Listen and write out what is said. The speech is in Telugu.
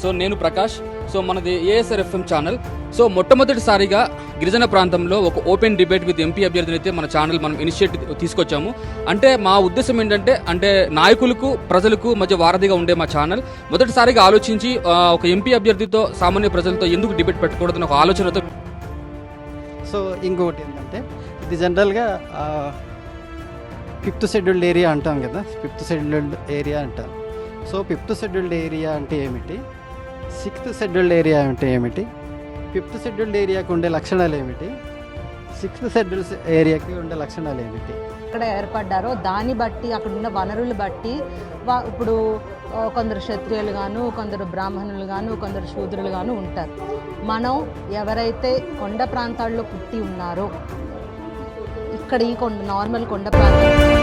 సో నేను ప్రకాష్. సో మనది ఏఎస్ఆర్ ఎఫ్ఎం ఛానల్ సో మొట్టమొదటిసారిగా గిరిజన ప్రాంతంలో ఒక ఓపెన్ డిబేట్ విత్ ఎంపీ అభ్యర్థిని అయితే మన ఛానల్ మనం ఇనిషియేటివ్ తీసుకొచ్చాము. అంటే మా ఉద్దేశం ఏంటంటే అంటే నాయకులకు ప్రజలకు మధ్య వారధిగా ఉండే మా ఛానల్ మొదటిసారిగా ఆలోచించి ఒక ఎంపీ అభ్యర్థితో సామాన్య ప్రజలతో ఎందుకు డిబేట్ పెట్టకూడదని ఒక ఆలోచనతో సో ఇంకొకటి ఏంటంటే ఇది జనరల్గా ఫిఫ్త్ షెడ్యూల్డ్ ఏరియా అంటాం కదా. ఫిఫ్త్ షెడ్యూల్డ్ ఏరియా అంటాం సో ఫిఫ్త్ షెడ్యూల్డ్ ఏరియా అంటే ఏమిటి? సిక్స్త్ షెడ్యూల్డ్ ఏరియా అంటే ఏమిటి? ఫిఫ్త్ షెడ్యూల్డ్ ఏరియాకి ఉండే లక్షణాలు ఏమిటి? సిక్స్త్ షెడ్యూల్ ఏరియాకి ఉండే లక్షణాలు ఏమిటి? ఎక్కడ ఏర్పడ్డారో. దాన్ని బట్టి అక్కడ ఉన్న వనరులు బట్టి వా- ఇప్పుడు కొందరు క్షత్రియులు గాను కొందరు బ్రాహ్మణులు గాను కొందరు శూద్రులు గాను ఉంటారు. మనం ఎవరైతే కొండ ప్రాంతాల్లో పుట్టి ఉన్నారో ఇక్కడ ఈ కొండ నార్మల్ కొండ ప్రాంతం